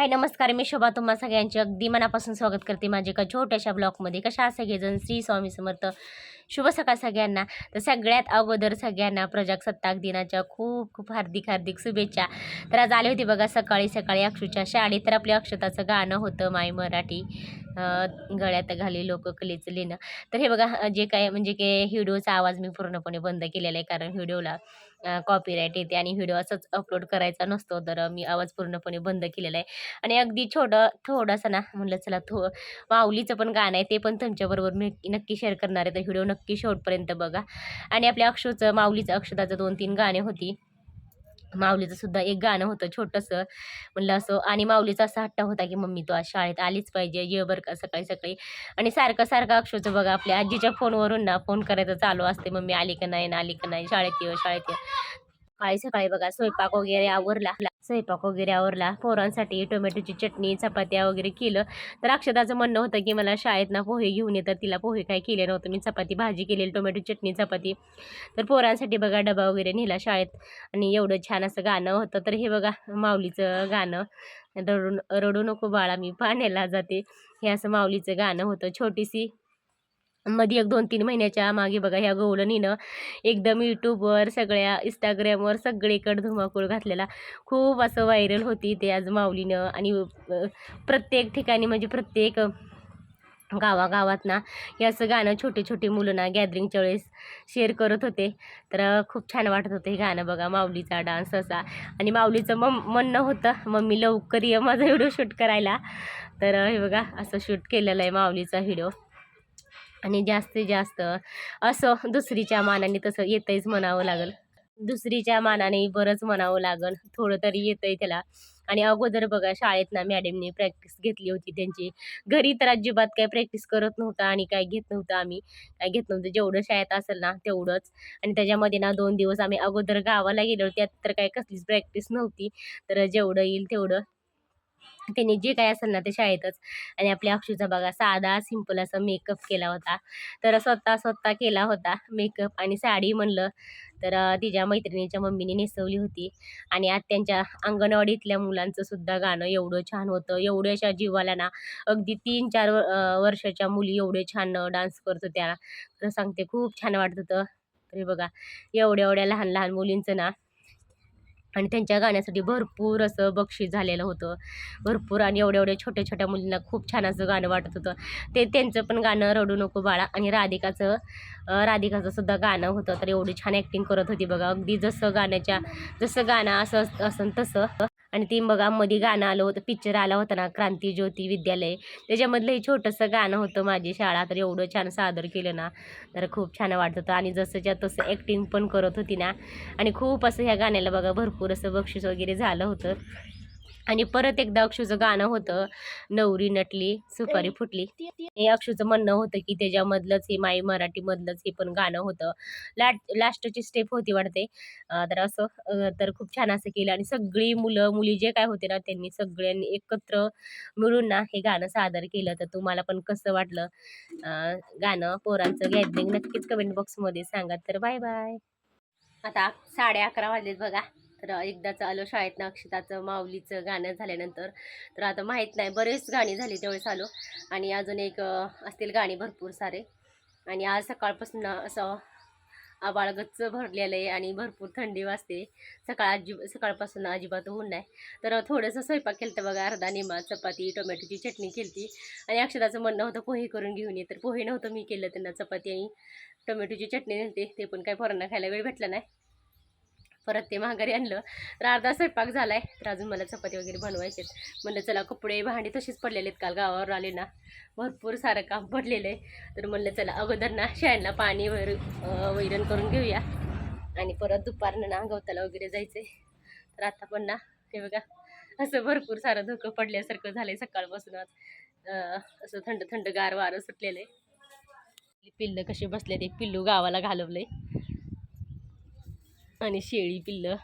हाय नमस्कार. मी शोभा. तुम्हा सगळ्यांचे अगदी मनापासून स्वागत करते माझ्या एका छोट्याशा ब्लॉगमध्ये. कशा सगळेजण? श्री स्वामी समर्थ. शुभ सकाळ सगळ्यांना. तर सगळ्यात अगोदर सगळ्यांना प्रजासत्ताक दिनाच्या खूप खूप हार्दिक हार्दिक शुभेच्छा. तर आज आले होते बघा सकाळी सकाळी अक्षूच्या शाळेत. तर आपल्या अक्षताचं गाणं होतं माय मराठी. गळ्यात घाली लोक कलेचं तर हे बघा जे काय म्हणजे की व्हिडिओचा आवाज मी पूर्णपणे बंद केलेला आहे कारण व्हिडिओला कॉपीराईट येते आणि व्हिडिओ असंच अपलोड करायचा नसतो तर मी आवाज पूर्णपणे बंद केलेला आहे. आणि अगदी छोटं थोडासा ना म्हणलं चला थो माऊलीचं पण गाणं आहे ते पण तुमच्याबरोबर मी नक्की शेअर करणार आहे तर व्हिडिओ नक्की शेवटपर्यंत बघा. आणि आपल्या अक्षूचं माऊलीचं अक्षताचं दोन तीन गाणे होती. माऊलीचं सुद्धा एक गाणं होतं छोटंसं. म्हणलं असं आणि माऊलीचा असा हट्टा होता की मम्मी तू आज शाळेत आलीच पाहिजे ये बरं का सकाळी सकाळी. आणि सारखं सारखं अक्षरचं बघा आपल्या आजीच्या फोनवरून ना फोन करायचं चालू असते मम्मी आली का नाही ना आली का नाही शाळेत ये शाळेत ये. सकाळी सकाळी बघा स्वयंपाक वगैरे आवरला स्वयंपाक वगैरे आवरला. पोरांसाठी टोमॅटोची चटणी चपात्या वगैरे केलं. तर अक्षताचं म्हणणं होतं की मला शाळेत ना पोहे घेऊन ये. तर तिला पोहे काय केले नव्हतं. मी चपाती भाजी केलेली टोमॅटो चटणी चपाती. तर पोरांसाठी बघा डबा वगैरे नेला शाळेत. आणि एवढं छान असं गाणं होतं. तर हे बघा माऊलीचं गाणं. रडू रडू नको बाळा मी पाण्याला जाते. हे असं माऊलीचं गाणं होतं. छोटीशी मध्ये एक दोन तीन महिन्याच्या मागे बघा ह्या गवळणीनं एकदम यूट्यूबवर सगळ्या इंस्टाग्रामवर सगळीकडे धुमाकूळ घातलेला. खूप असं व्हायरल होती ते आज माऊलीनं. आणि प्रत्येक ठिकाणी म्हणजे प्रत्येक गावागावात ना हे असं गाणं छोटे छोटे मुलं ना गॅदरिंगच्या वेळेस शेअर करत होते. तर खूप छान वाटत होतं हे गाणं बघा माऊलीचा डान्स असा. आणि माऊलीचं मम म्हणणं होतं मम्मी लवकर ये माझा व्हिडिओ शूट करायला. तर हे बघा असं शूट केलेलं आहे माऊलीचा व्हिडिओ आणि जास्तीत जास्त असं दुसरीच्या मानाने तसं येतंयच म्हणावं लागल. दुसरीच्या मानाने बरंच म्हणावं लागल. थोडं तरी येतंय त्याला. आणि अगोदर बघा शाळेत ना मॅडमने प्रॅक्टिस घेतली होती त्यांची. घरी तर अजिबात काय प्रॅक्टिस करत नव्हता आणि काय घेत नव्हतं आम्ही. काय घेत नव्हतं. जेवढं शाळेत असेल ना तेवढंच. आणि त्याच्यामध्ये ना दोन दिवस आम्ही अगोदर गावाला गेलो त्यात तर काय कसलीच प्रॅक्टिस नव्हती. तर जेवढं येईल तेवढं त्यांनी जे काय असेल ना ते शाळेतच. आणि आपल्या अक्षूचा बघा साधा सिंपल असा मेकअप केला होता. तर स्वतः स्वतः केला होता मेकअप आणि साडी म्हणलं तर तिच्या मैत्रिणीच्या मम्मीने नेसवली होती. आणि आज त्यांच्या अंगणवाडीतल्या मुलांचं सुद्धा गाणं एवढं छान होतं. एवढ्याशा जीवाला ना अगदी तीन चार वर्षाच्या मुली एवढे छान डान्स करत होत्या. तर सांगते खूप छान वाटत होतं. तरी बघा एवढ्या एवढ्या लहान लहान मुलींचं ना आणि त्यांच्या गाण्यासाठी भरपूर असं बक्षीस झालेलं होतं. भरपूर आणि एवढ्या एवढ्या छोट्या छोट्या मुलींना खूप छान असं गाणं वाटत होतं. ते त्यांचं पण गाणं रडू नको बाळा आणि राधिकाचं राधिकाचं सुद्धा गाणं होतं. तर एवढी छान ॲक्टिंग करत होती बघा. अगदी जसं गाण्याच्या जसं गाणं असं असं तसं. आणि ती बघा मध्ये गाणं आलं होतं पिक्चर आला होता ना क्रांती ज्योती विद्यालय. त्याच्यामधलं हे छोटंसं गाणं होतं माझी शाळा तर एवढं छान सादर केलं ना तर खूप छान वाटत होतं. आणि जसंच्या तसं ॲक्टिंग पण करत होती ना. आणि खूप असं ह्या गाण्याला बघा भरपूर असं बक्षीस वगैरे झालं होतं. आणि परत एकदा अक्षूचं गाणं होतं नवरी नटली सुपारी फुटली. हे अक्षूचं म्हणणं होतं की त्याच्यामधलंच हे माई मराठीमधलंच हे पण गाणं होतं. लाट लास्टची स्टेप होती वाटते. तर असं तर खूप छान असं केलं आणि सगळी मुलं मुली जे काय होते ना त्यांनी सगळ्यांनी एकत्र मिळून ना हे गाणं सादर केलं. तर तुम्हाला पण कसं वाटलं? गाणं पोरांचं गॅदरिंग नक्कीच कमेंट बॉक्समध्ये सांगा. तर बाय बाय आता साडे अकरा वाजलेत बघा. तर एकदाच आलो शाळेतनं अक्षताचं माऊलीचं गाणं झाल्यानंतर. तर आता माहीत नाही बरेच गाणी झाली त्यावेळेस आलो. आणि अजून एक असतील गाणी भरपूर सारे. आणि आज सकाळपासून असं आबाळगच्च भरलेलं आहे आणि भरपूर थंडी वाजते. सकाळ अजिब सकाळपासून अजिबात होऊन नाही. तर थोडंसं स्वयंपाक केलं तर बघा अर्धा निमा चपाती टोमॅटोची चटणी केली आणि अक्षराचं म्हणणं होतं पोहे करून घेऊन ये. तर पोहे नव्हतं मी केलं त्यांना चपाती आणि टोमॅटोची चटणी नेते ते पण काय पोरांना खायला वेळ भेटला नाही. परत ते माघारी आणलं. तर अर्धा स्वयंपाक झाला आहे तर अजून मला चपाती वगैरे बनवायचे म्हणलं चला कपडे भांडी तशीच पडलेले आहेत काल गावावर आले ना. भरपूर सारं काम पडलेलं आहे तर म्हणलं चला अगोदर ना शाळेला पाणी वैर वैरण करून घेऊया. आणि परत दुपारनं ना गवताला वगैरे जायचं तर आता पण ना ते बघा असं भरपूर सारं धुकं पडल्यासारखं झालं आहे सकाळपासून आज. असं थंड थंड गार वारं सुटलेलं आहे पिल्लं कशी बसले ते पिल्लू गावाला घालवलंय. आणि शेळी पिल्लं.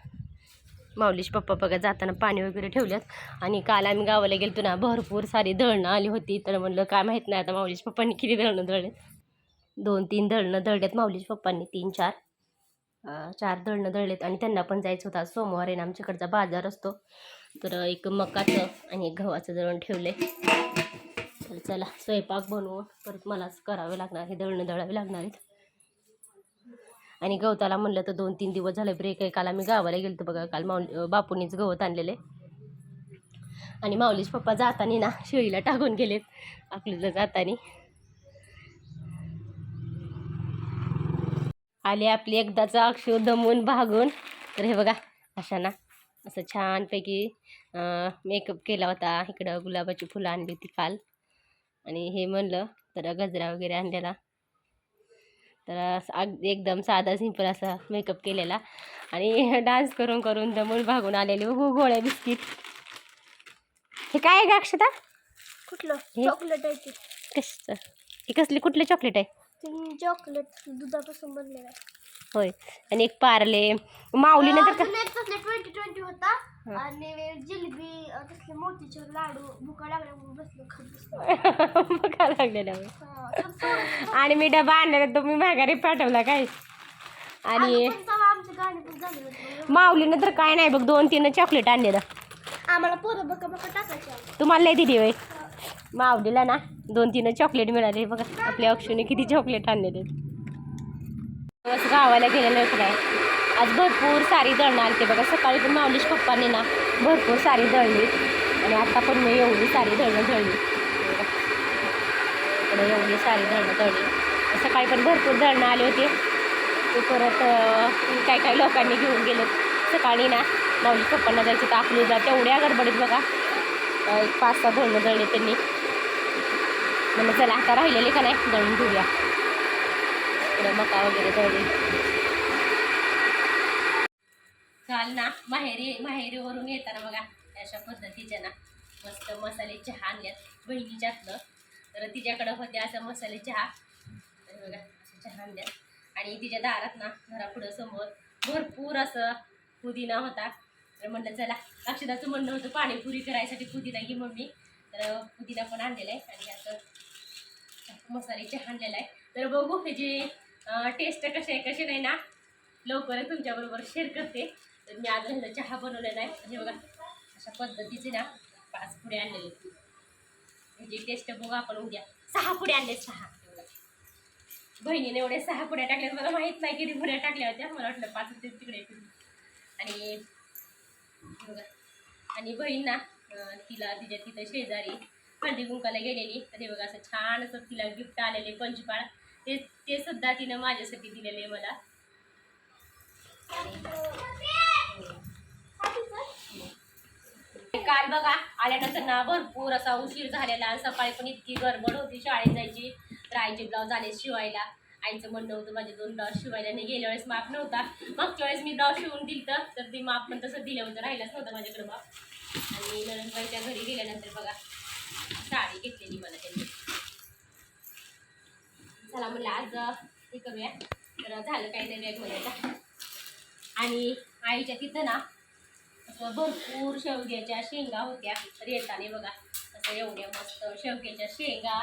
माऊलीश पप्पा बघा जाताना पाणी वगैरे ठेवल्यात. आणि काल आम्ही गावाला गेलतो ना भरपूर सारी दळणं आली होती. तर म्हणलं काय माहीत नाही आता माऊलीश पप्पांनी किती दळणं दळलेत दोन तीन दळणं दळल्यात माऊलीश पप्पांनी तीन चार. चार दळणं दळलेत आणि त्यांना पण जायचं होतं. सोमवार आहे ना आमच्याकडचा बाजार असतो. तर एक मकाचं आणि एक गव्हाचं दळण ठेवले तर चला स्वयंपाक बनवून परत मलाच करावे लागणार हे दळणं दळावे लागणार आहेत. आणि गवताला म्हणलं तर दोन तीन दिवस झाले ब्रेक आहे. काल आम्ही गावाला गेलो बघा. काल माऊली बापूनीच बापूंनीच गवत आणलेले. आणि माऊलीच पप्पा जाताना ना शेळीला टाकून गेलेत. आपल्याला जाताना. आले आपली एकदाचा अक्षू दमून भागून. तर हे बघा अशा ना असं छानपैकी मेकअप केला होता. इकडं गुलाबाची फुलं आणली होती काल. आणि हे म्हणलं तर गजरा वगैरे आणलेला. तर एकदम साधा सिंपल असा मेकअप केलेला. आणि डान्स करून करून दमून भागून आलेले. हो गोळ्या बिस्किट. हे काय आहे का अक्षता? कुठलं? हे? चॉकलेट आहे कसं हे कसली कुठले चॉकलेट आहे? चॉकलेट दुधापासून बनलेलं आहे. होय. आणि एक पार्ले. माऊलीनं तर अजून एक तसले ट्वेंटी ट्वेंटी होता. हा. आणि जिलेबी तसले मोतीचूर लाडू भुका लागल्या म्हणून बसलो खात बसलो. का बघा लागलेलं आहे. हा, तर सोडून- आणि मी डबा आणलेला तो मी माघारी पाठवला काय? आणि अगं पण तेव्हा आमची गाणी पण झाली होती. माऊलीनं तर काय नाही बघ दोन तीन चॉकलेट आणलेलं. आम्हाला पोरं बका बका टाकायचे आहे. तुम्हाला लय दिली होय. माऊलीला ना दोन तीन चॉकलेट मिळाले. बघा आपल्या अक्षुने किती चॉकलेट आणलेले बस गावाला गेलेलं काय आज भरपूर सारी दळणं आली ते बघा. सकाळी पण माऊलीश पप्पांनी ना भरपूर सारी दळली आणि आता पण मी एवढी सारी दळणं दळली. इकडे एवढी सारी दळणं दळली. सकाळी पण भरपूर दळणं आले होते. ते परत काही काय काय लोकांनी घेऊन गेले सकाळी ना माऊली पप्पांना जायचं तर आपली जा तेवढ्या गडबडीत बघा. एक पाच सहा दळणं दळले त्यांनी. म्हणजे चला आता राहिलेले का नाही? दळून घेऊया. इकडे मका वगैरे दळली. काल ना माहेरी माहेरीवरून येताना बघा अशा पद्धतीच्या ना मस्त मसाले चहा आणल्यात. बहिणीच्यातलं. तर तिच्याकडं होते असं मसाले चहा. बघा असं चहा आणल्यात. आणि तिच्या दारात ना घरापुढं समोर भरपूर असं पुदिना होता. तर म्हणलं चला अक्षदाचं म्हणणं होतं पाणीपुरी करायसाठी पुदिना घे मम्मी. तर पुदिना पण आणलेला आहे आणि असं मसाले चहा आणलेला आहे. तर बघू ह्याची टेस्ट कशी आहे कशी नाही ना लवकरच तुमच्याबरोबर शेअर करते. तर मी आज ह्याला चहा बनवलेला आहे. हे बघा अशा पद्धतीचे ना पाच पुढे आणलेले म्हणजे टेस्ट बघू आपण उद्या. सहा पुढे आणले सहा. बहिणीने एवढे सहा पुड्या टाकल्या मला माहीत नाही किती पुड्या टाकल्या होत्या. मला वाटलं पाच होते तिकडे आणि बघा. आणि बहीण ना तिला तिच्या तिथं शेजारी हळदी कुंकाला गेलेली. अरे बघा असं छान असं तिला गिफ्ट आलेले पंचपाळ. ते ते सुद्धा तिनं माझ्यासाठी दिलेले मला. काल बघा आल्यानंतर ना भरपूर असा उशीर झालेला आणि सकाळी पण इतकी गडबड होती शाळेत जायची. तर आईचे ब्लाऊज आले शिवायला. आईचं म्हणणं होतं माझे दोन ब्लाऊज शिवायला नाही. गेल्या वेळेस माप नव्हता. मागच्या वेळेस मी ब्लाऊज शिवून दिलं तर ते माप पण तसं दिलं होतं राहिलंच नव्हतं माझ्याकडे माप. आणि नंदबाईच्या घरी गेल्यानंतर बघा साडी घेतलेली मला त्यांनी. चला म्हणलं आज हे करूया. तर झालं काही नाही बॅग आता. आणि आईच्या तिथं ना असं भरपूर शेवग्याच्या शेंगा होत्या. तर येताना बघा असं एवढ्या मस्त शेवग्याच्या शेंगा.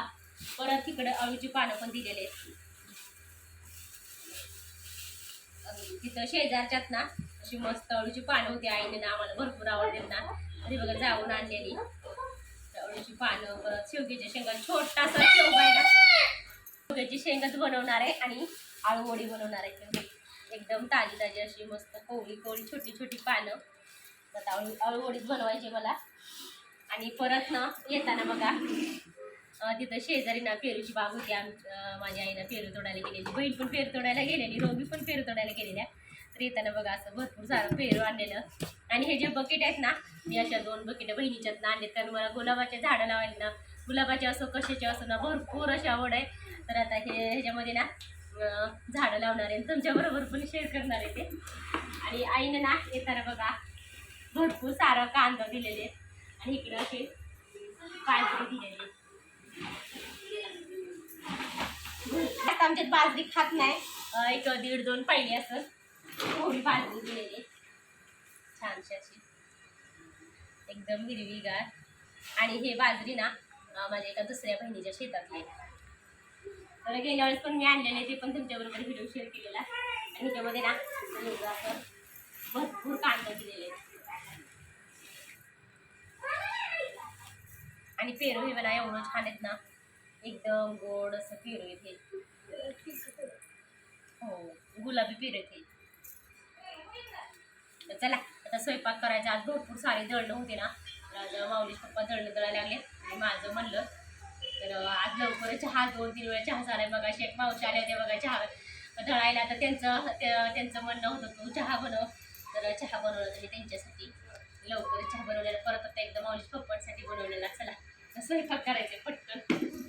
परत तिकडं अळूची पानं पण दिलेले आहेत. तिथं शेजारच्यात ना अशी मस्त अळूची पानं होती. आईने ना आम्हाला भरपूर आवडतात ना. तरी बघा जाऊन आणलेली. अळूची पानं परत शेवग्याच्या शेंगा. छोटासा शेवगा आहे ना. शेवग्याची शेंगाच बनवणार आहे आणि आळूवडी बनवणार आहे. एकदम ताजी ताजी अशी मस्त कोवळी कोवळी छोटी छोटी पानं. तर आळू आळूवडीच बनवायची मला. आणि परत ना येताना बघा तिथं शेजारी ना पेरूची बाग होती. आम माझ्या आईनं पेरू तोडायला गेलेली बहीण पण पेरू तोडायला गेलेली रोगी पण पेरू तोडायला गेलेल्या. तर येताना बघा असं भरपूर सारं पेरू आणलेलं. आणि हे जे बकेट आहेत ना मी अशा दोन बकेट बहिणीच्यात ना आणले कारण मला गुलाबाचे झाडं लावायला ना गुलाबाचे असो कशाचे असो ना भरपूर अशी आवड आहे. तर आता हे ह्याच्यामध्ये ना झाडं लावणार आहे. आणि तुमच्याबरोबर पण शेअर करणार आहे ते. आणि आईनं ना येताना बघा भरपूर सारं कांदा दिलेले आहेत. आणि इकडं असे बाजरी दिलेले आता आमच्यात बाजरी खात नाही. एक दीड दोन पाहिली असं थोडी बाजरी दिलेली छानशी अशी. एकदम हिरवीगार. आणि हे बाजरी ना माझ्या एका दुसऱ्या बहिणीच्या शेतातली तर गेल्या वेळेस पण मी आणलेले ते पण तुमच्याबरोबर व्हिडिओ शेअर केलेला. आणि ह्याच्यामध्ये ना असं भरपूर कांदा दिलेले आणि पेरू हे मला एवढं छान आहेत ना एकदम गोड असं पेरू येते हो. गुलाबी पेरू येते चला आता स्वयंपाक करायचा. आज भरपूर सारे दळणं होते ना. तर माऊली पप्पा दळणं दळायला लागले. आणि माझं म्हणलं तर आज लवकर चहा दोन तीन वेळा चहा झालाय. बघा शेख मावशी आले होते बघा चहा दळायला. तर त्यांचं त्यांचं म्हणणं होतं तू चहा बनव. तर चहा बनवला तुम्ही त्यांच्यासाठी. लवकर चहा बनवलेला. परत आता एकदम माऊली पप्पांसाठी बनवलेला. चला. असं स्वयंपाक करायचे पटकन.